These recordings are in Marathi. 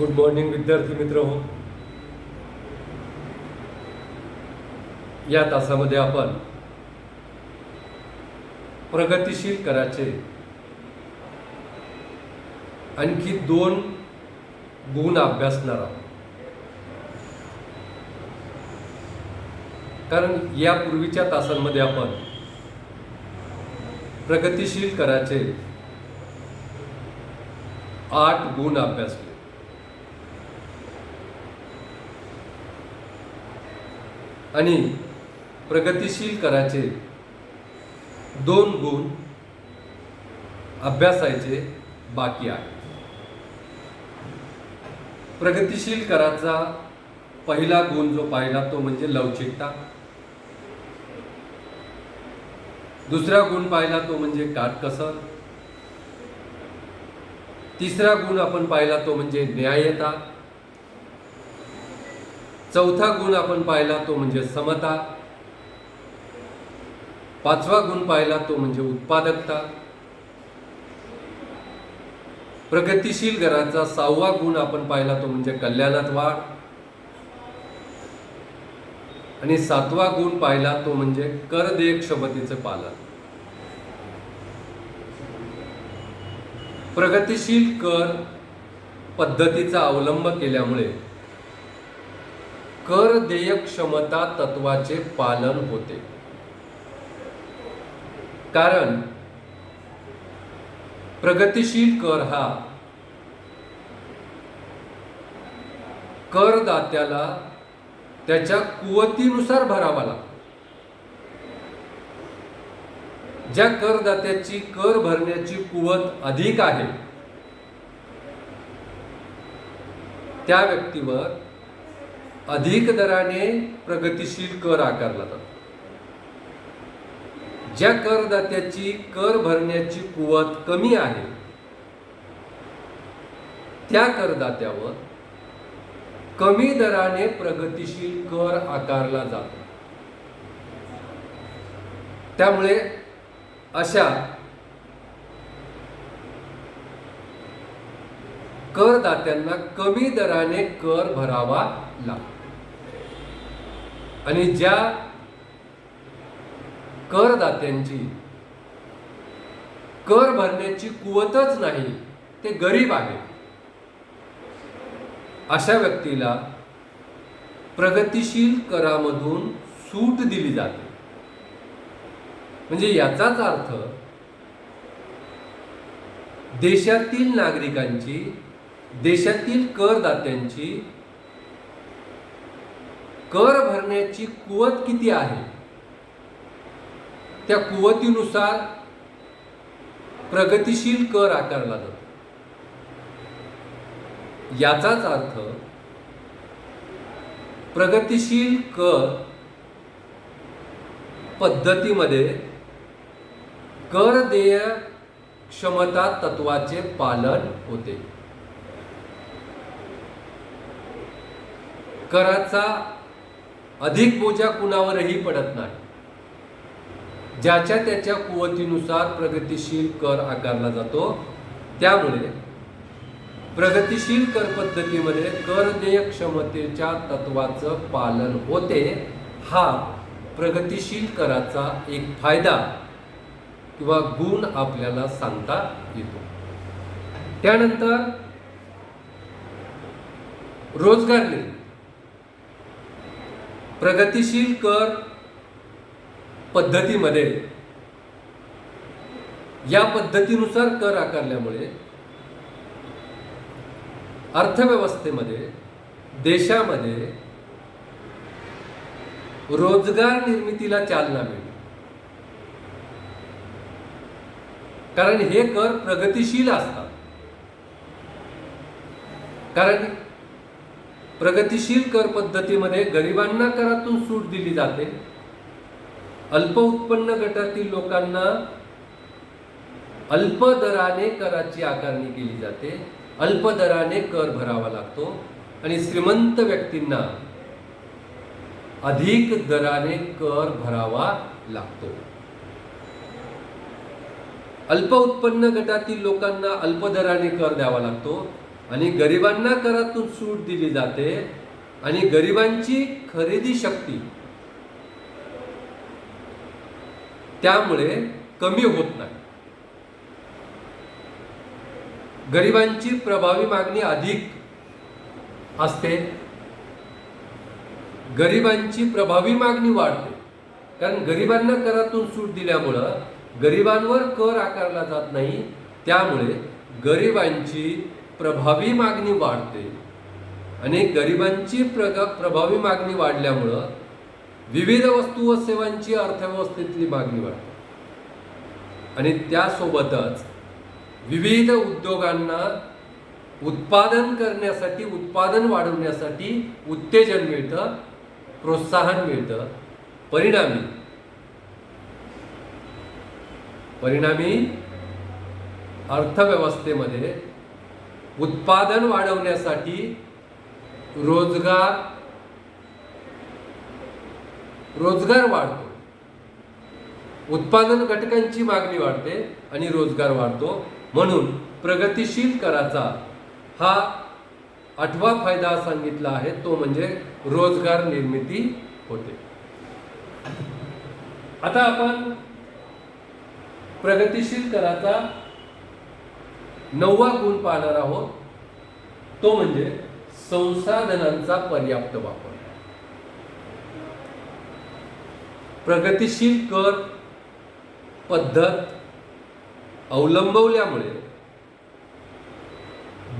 गुड मॉर्निंग विद्यार्थी मित्र हो. या तासामध्ये आपण प्रगतिशील कराचे आणखी दोन गुण अभ्यासणार आहोत. कारण यापूर्वीच्या तासांमध्ये आपण प्रगतिशील कराचे आठ गुण अभ्यासले. आणि प्रगतिशील कराचे दोन गुण अभ्यासायचे बाकी आहे. प्रगतिशील कराचा पहिला गुण जो पाहिला तो म्हणजे लवचिकता. दुसरा गुण पाहिला तो म्हणजे काटकसर. तिसरा गुण आपण पाहिला तो म्हणजे न्यायता. चौथा गुण आपण पाहिला तो म्हणजे समता. पाचवा गुण पाहिला तो म्हणजे उत्पादकता. प्रगतिशील घराचा सहावा गुण आपण पाहिला तो म्हणजे कल्याणात वाढ. आणि सातवा गुण पाहिला तो म्हणजे कर देय क्षमतेचे पालन. प्रगतिशील कर पद्धतीचा अवलंब केल्यामुळे कर देयक क्षमता तत्वाचे पालन होते. कारण प्रगतिशील कर हा करदात्याला त्याच्या कुवतीनुसार भरावा लागतो. ज्या करदात्याची कर भरण्याची कुवत अधिक आहे त्या व्यक्तीवर अधिक दराने प्रगतिशील कर आकारला जातो. ज्या करदात्याची कर भरण्याची कुवत कमी आहे त्या करदात्यावर कमी दराने प्रगतिशील कर आकारला जातो. त्यामुळे अशा करदात्यांना कमी दराने कर भरावा लागतो. आणि ज्या करदात्यांची कर भरण्याची कुवतच नाही ते गरीब आहे अशा व्यक्तीला प्रगतिशील करामधून सूट दिली जाते. म्हणजे याचाच अर्थ देशातील नागरिकांची देशातील करदात्यांची कर भरण्याची कुवत किती आहे? त्या कुवतीनुसार प्रगतिशील कर आकारला जातो. याचाच अर्थ प्रगतिशील कर पद्धतीमध्ये कर देय क्षमता तत्वाचे पालन होते. कराचा अधिक बोजा कुणावरही पडत नाही. ज्याच्या त्याच्या कुवतीनुसार प्रगतिशील कर आकारला जातो त्यामुळे प्रगतिशील कर पद्धतीमध्ये कर देय क्षमतेच्या तत्वाचं पालन होते हा प्रगतिशील कराचा एक फायदा किंवा गुण आपल्याला सांगता येतो. त्यानंतर रोजगार निर्मिती. प्रगतिशील कर पद्धतीमध्ये या पद्धतीनुसार कर आकारल्यामुळे अर्थव्यवस्थेमध्ये देशामध्ये रोजगार निर्मितीला चालना मिळेल. कारण हे कर प्रगतिशील असतात. कारण प्रगतिशील कर पद्धतीमध्ये गरिबांना करातून सूट दिली जाते. अल्प उत्पन्न गटातील लोकांना अल्प दराने कराची आकारणी केली जाते. अल्प दराने कर भरावा लागतो आणि श्रीमंत व्यक्तींना अधिक दराने कर भरावा लागतो. अल्प उत्पन्न गटातील लोकांना अल्प दराने कर द्यावा लागतो. आणि गरिबांना करातून सूट दिली जाते आणि गरिबांची खरेदी शक्ती त्यामुळे कमी होत नाही. गरिबांची प्रभावी मागणी अधिक असते. गरिबांची प्रभावी मागणी वाढते. कारण गरिबांना करातून सूट दिल्यामुळं गरिबांवर कर आकारला जात नाही. त्यामुळे गरिबांची प्रभावी मागणी वाढते. आणि गरिबांची प्रग प्रभावी मागणी वाढल्यामुळं विविध वस्तू व सेवांची अर्थव्यवस्थेतली मागणी वाढते. आणि त्यासोबतच विविध उद्योगांना उत्पादन करण्यासाठी उत्पादन वाढवण्यासाठी उत्तेजन मिळतं प्रोत्साहन मिळतं परिणामी. परिणामी अर्थव्यवस्थेमध्ये उत्पादन वाढवण्यासाठी रोजगार रोजगार वाढतो. उत्पादन घटकांची मागणी वाढते आणि रोजगार वाढतो. म्हणून प्रगतिशील कराचा हा आठवा फायदा सांगितला आहे तो म्हणजे रोजगार निर्मिती होते. आता आपण प्रगतिशील कराचा नववा गुण पाहणार आहोत. तो म्हणजे संसाधनांचा पर्याप्त वापर. प्रगतिशील कर पद्धत अवलंबवल्यामुळे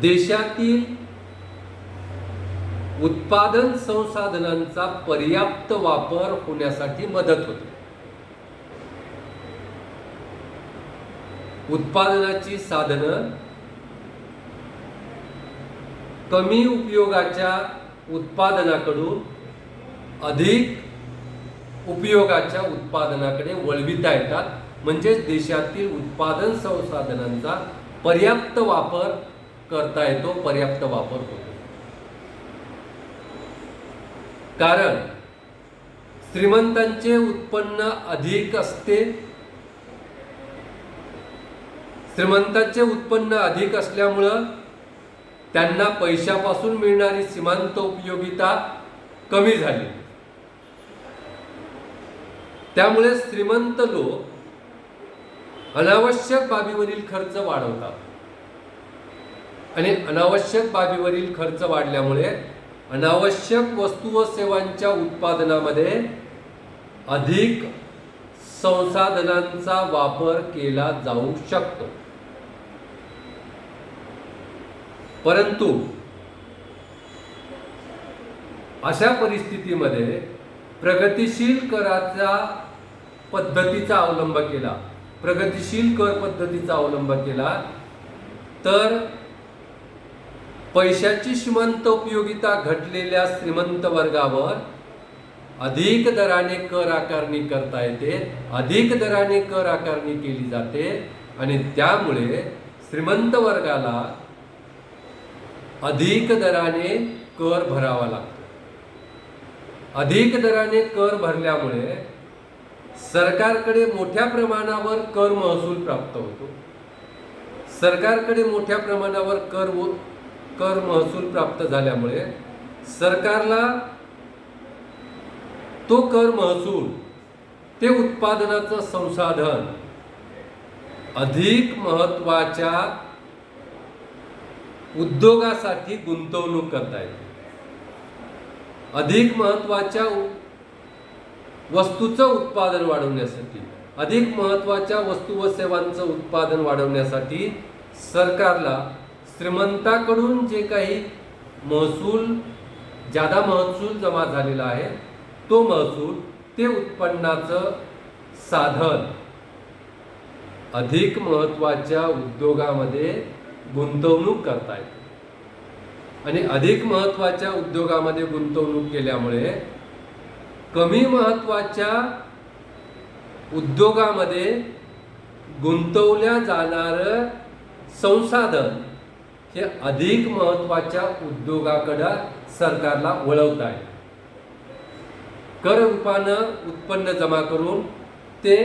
देशातील उत्पादन संसाधनांचा पर्याप्त वापर होण्यासाठी मदत होते. उत्पादनाची साधनं कमी उपयोगाच्या उत्पादनाकडून अधिक उपयोगाच्या उत्पादनाकडे वळविता येतात. म्हणजेच देशातील उत्पादन संसाधनांचा पर्याप्त वापर करता येतो पर्याप्त वापर होतो. कारण श्रीमंतांचे उत्पन्न अधिक असते. श्रीमंतांचे उत्पन्न अधिक असल्यामुळं त्यांना पैशापासून मिळणारी सीमांत उपयोगिता कमी झाली. त्यामुळे श्रीमंत लोक अनावश्यक बाबीवरील खर्च वाढवतात. आणि अनावश्यक बाबीवरील खर्च वाढल्यामुळे अनावश्यक वस्तू व सेवांच्या उत्पादनामध्ये अधिक संसाधनांचा वापर केला जाऊ शकतो. परंतु अशा परिस्थितीमध्ये प्रगतिशील कराचा पद्धतीचा अवलंब केला प्रगतिशील कर पद्धतीचा अवलंब केला तर पैशाची श्रीमंत उपयोगिता घटलेल्या श्रीमंत वर्गावर अधिक दराने कर आकारणी करता येते अधिक दराने कर आकारणी केली जाते आणि त्यामुळे श्रीमंत वर्गाला अधिक दराने कर भरावा लागतो. अधिक दराने कर भरल्यामुळे सरकारकडे मोठ्या प्रमाणावर कर महसूल प्राप्त होतो. सरकारकडे मोठ्या प्रमाणावर कर कर महसूल प्राप्त झाल्यामुळे सरकारला तो कर महसूल ते उत्पादनाचं संसाधन अधिक महत्त्वाच्या उद्योगासाठी गुंतवणूक करता येते. अधिक महत्त्वाच्या वस्तूचं उत्पादन वाढवण्यासाठी अधिक महत्त्वाच्या वस्तू व सेवांचं उत्पादन वाढवण्यासाठी सरकारला श्रीमंताकडून जे काही महसूल जादा महसूल जमा झालेला आहे तो महसूल ते उत्पन्नाचं साधन. अधिक महत्त्वाच्या उद्योगामध्ये गुंतवणूक करता येते. आणि अधिक महत्त्वाच्या उद्योगामध्ये गुंतवणूक केल्यामुळे कमी महत्त्वाच्या उद्योगामध्ये गुंतवल्या जाणारं संसाधन हे अधिक महत्त्वाच्या उद्योगाकडं सरकारला वळवत आहे कर रूपानं उत्पन्न जमा करून ते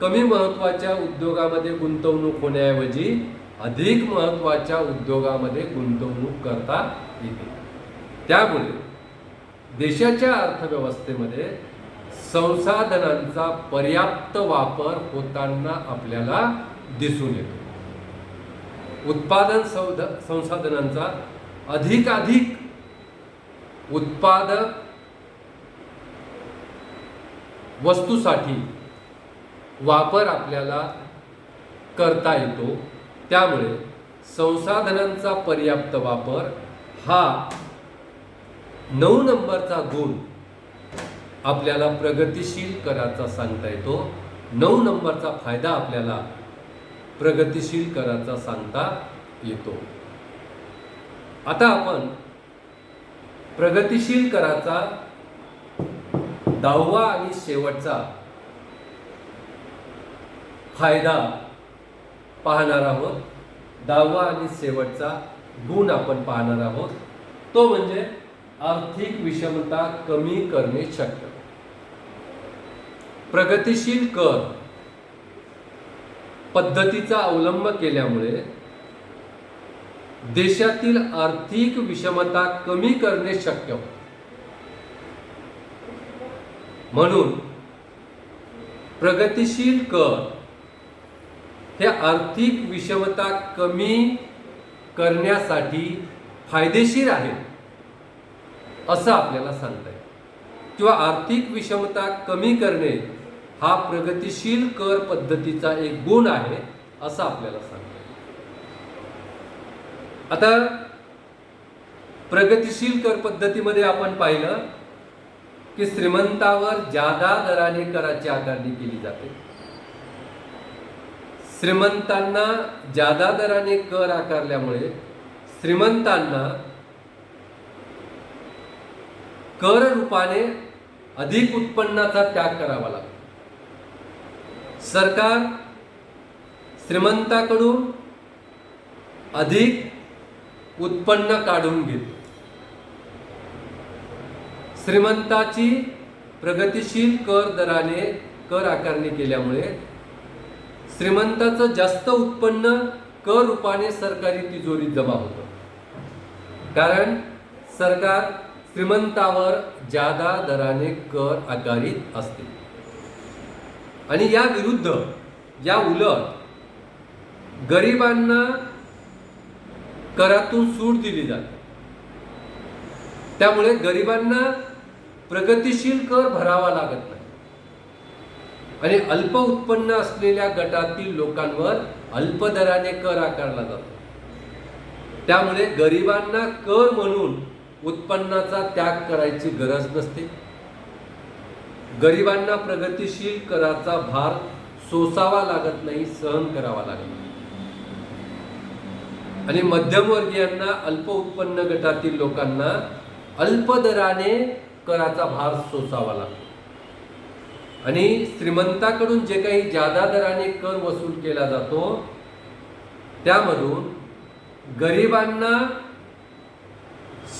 कमी महत्त्वाच्या उद्योगामध्ये गुंतवणूक होण्याऐवजी अधिक महत्त्वाच्या उद्योगामध्ये गुंतवणूक करता येते. त्यामुळे देशाच्या अर्थव्यवस्थेमध्ये संसाधनांचा पर्याप्त वापर होताना आपल्याला दिसून येतो. उत्पादन सौध संसाधनांचा अधिकाधिक उत्पादक वस्तूसाठी वापर आपल्याला करता येतो. त्यामुळे संसाधनांचा पर्याप्त वापर हा नऊ नंबरचा गुण आपल्याला प्रगतिशील कराचा सांगता येतो. नऊ नंबरचा फायदा आपल्याला प्रगतिशील कराचा सांगता येतो. आता आपण प्रगतिशील कराचा दहावा आणि शेवटचा फायदा पाहणार आहोत. दहावा आणि शेवटचा गुण आपण पाहणार आहोत. तो म्हणजे आर्थिक विषमता कमी करणे शक्य. प्रगतीशील कर पद्धतीचा अवलंब केल्यामुळे देशातील आर्थिक विषमता कमी करणे शक्य. होते म्हणून प्रगतिशील कर हे आर्थिक विषमता कमी करण्यासाठी फायदेशीर आहे असं आपल्याला सांगता येईल. किंवा आर्थिक विषमता कमी करणे हा प्रगतिशील कर पद्धतीचा एक गुण आहे असं आपल्याला सांगता येईल. आता प्रगतिशील कर पद्धतीमध्ये आपण पाहिलं की श्रीमंतावर जादा दराने कराची आकारणी केली जाते श्रीमंतांना जादा दराने कर आकारल्यामुळे श्रीमंतांना कर रूपाने अधिक उत्पन्नाचा त्याग करावा लागतो. सरकार श्रीमंताकडून अधिक उत्पन्न काढून घेते. श्रीमंताची प्रगतिशील कर दराने कर आकारणी केल्यामुळे श्रीमंताचं जास्त उत्पन्न कर रूपाने सरकारी तिजोरीत जमा होतं. कारण सरकार श्रीमंतावर जादा दराने कर आकारित असते. आणि या विरुद्ध या उलट गरिबांना करातून सूट दिली जाते. त्यामुळे गरिबांना प्रगतिशील कर भरावा लागत नाही. आणि अल्प उत्पन्न असलेल्या गटातील लोकांवर अल्प दराने कर आकारला जातो. त्यामुळे गरिबांना कर म्हणून उत्पन्नाचा त्याग करायची गरज नसते. गरिबांना प्रगतिशील कराचा भार सोसावा लागत नाही सहन करावा लागत नाही. आणि मध्यमवर्गीयांना अल्प उत्पन्न गटातील लोकांना अल्प दराने कराचा भार सोसावा लागतो. आणि श्रीमंताकडून जे काही जादा दराने कर वसूल केला जातो त्यामधून गरिबांना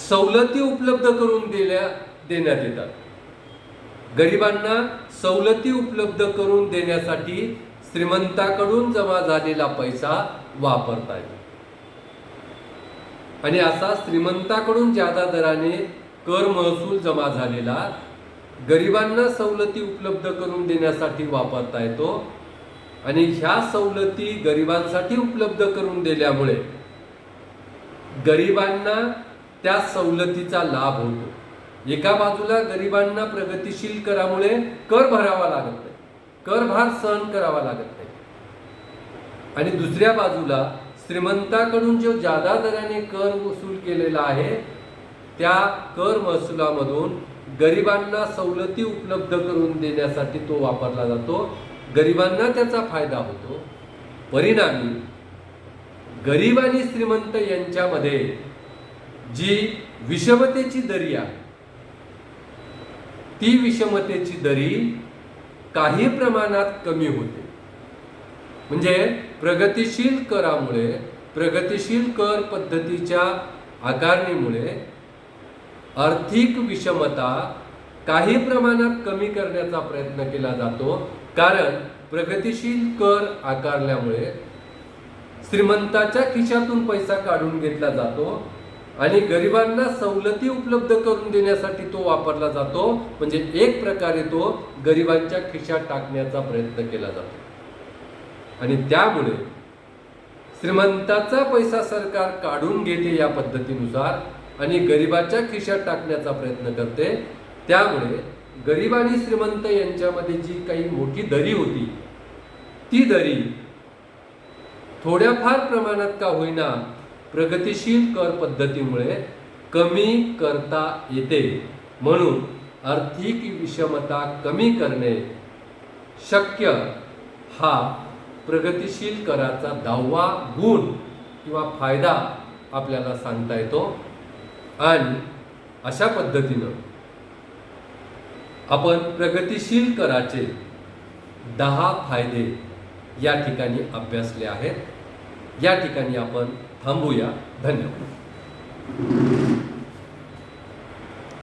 सवलती उपलब्ध करून दिल्या देण्यात येतात. गरिबांना सवलती उपलब्ध करून देण्यासाठी श्रीमंताकडून जमा झालेला पैसा वापरता येतो. आणि असा श्रीमंताकडून जादा दराने कर महसूल जमा झालेला गरिबांना सवलती उपलब्ध करून देण्यासाठी वापरता येतो आणि ह्या सवलती गरिबांसाठी उपलब्ध करून दिल्यामुळे गरिबांना त्या सवलतीचा लाभ होतो. एका बाजूला गरिबांना प्रगतिशील करामुळे कर भरावा लागत नाही कर भार सहन करावा लागत नाही. आणि दुसऱ्या बाजूला श्रीमंताकडून जो जादा दराने कर वसूल केलेला आहे त्या कर महसुलामधून गरिबांना सवलती उपलब्ध करून देण्यासाठी तो वापरला जातो. गरिबांना त्याचा फायदा होतो. परिणामी गरीब आणि श्रीमंत यांच्यामध्ये जी विषमतेची दरी आहे ती विषमतेची दरी काही प्रमाणात कमी होते. म्हणजे प्रगतिशील करामुळे प्रगतिशील कर पद्धतीच्या आकारणीमुळे आर्थिक विषमता काही प्रमाणात कमी करण्याचा प्रयत्न केला जातो कारण प्रगतिशील कर आकारल्यामुळे श्रीमंताच्या खिशातून पैसा काढून घेतला जातो आणि गरिबांना सवलती उपलब्ध करून देण्यासाठी तो वापरला जातो. म्हणजे एक प्रकारे तो गरिबांच्या खिशात टाकण्याचा प्रयत्न केला जातो. आणि त्यामुळे श्रीमंताचा पैसा सरकार काढून घेते या पद्धतीनुसार आणि गरिबाच्या खिशात टाकण्याचा प्रयत्न करते. त्यामुळे गरीब आणि श्रीमंत यांच्यामध्ये जी काही मोठी दरी होती ती दरी थोड्याफार प्रमाणात का होईना प्रगतिशील कर पद्धतीमुळे कमी करता येते. म्हणून आर्थिक विषमता कमी करणे शक्य हा प्रगतिशील कराचा दहावा गुण किंवा फायदा आपल्याला सांगता येतो. आणि अशा पद्धतीनं आपण प्रगतिशील कराचे दहा फायदे या ठिकाणी अभ्यासले आहेत. या ठिकाणी आपण थांबूया. धन्यवाद.